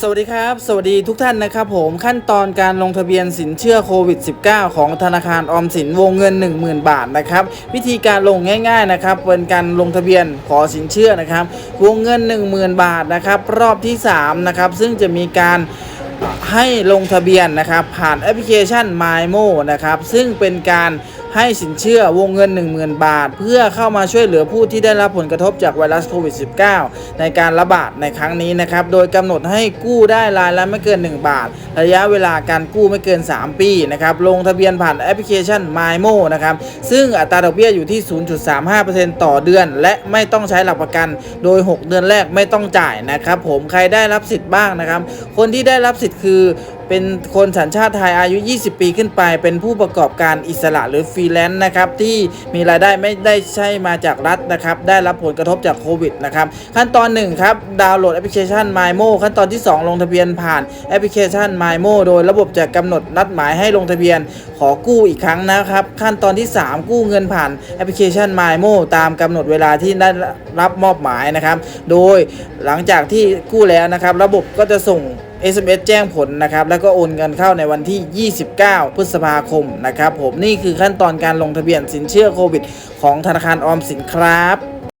สวัสดีครับ สวัสดีทุกท่านนะครับผมขั้นตอนการลงทะเบียนสินเชื่อโควิด -19 ของธนาคารออมสินวงเงิน 10,000 บาทนะครับวิธีการลงง่าย ๆนะครับเป็นการลงทะเบียนขอสินเชื่อนะครับวงเงิน 10,000 บาทนะครับรอบที่3นะครับซึ่งจะมีการให้ลงทะเบียนนะครับผ่านแอปพลิเคชัน MyMo นะครับซึ่งเป็นการ ให้สินเชื่อวงเงิน 10,000 บาท เพื่อเข้ามาช่วยเหลือผู้ที่ได้รับผลกระทบจากไวรัสโควิด -19 ในการระบาดในครั้งนี้นะครับ โดยกำหนดให้กู้ได้รายละไม่เกิน 1 บาท ระยะเวลาการกู้ไม่เกิน 3 ปีนะครับลงทะเบียนผ่านแอปพลิเคชัน MyMo นะครับซึ่งอัตราดอกเบี้ยอยู่ที่ 0.35%ต่อเดือน และไม่ต้องใช้หลักประกัน โดย 6 เดือนแรกไม่ต้องจ่ายนะครับผมใครได้รับสิทธิ์บ้างนะครับ คนที่ได้รับสิทธิ์คือเป็นคนสัญชาติไทยอายุ 20 ปีขึ้นไป เป็นผู้ประกอบการอิสระหรือฟรีแลนซ์นะครับที่มีรายได้ไม่ได้ใช่มาจากรัฐนะครับได้รับผลกระทบจากโควิดนะครับขั้นตอน1ครับดาวน์โหลดแอปพลิเคชัน MyMo ขั้นตอนที่ 2 ลงทะเบียนผ่านแอปพลิเคชัน MyMo โดยระบบจะกำหนดนัดหมายให้ลงทะเบียนขอกู้อีกครั้งนะครับขั้นตอนที่ 3 กู้เงินผ่านแอปพลิเคชัน MyMo ตามกำหนดเวลาที่ได้รับมอบหมายนะครับ โดยหลังจากที่กู้แล้วนะครับ ระบบก็จะส่ง SMS แจ้งผลนะครับแล้วก็โอนเงินเข้าในวันที่ 29 พฤษภาคมนะครับผมนี่คือขั้นตอนการลงทะเบียนสินเชื่อโควิด ของธนาคารออมสินครับ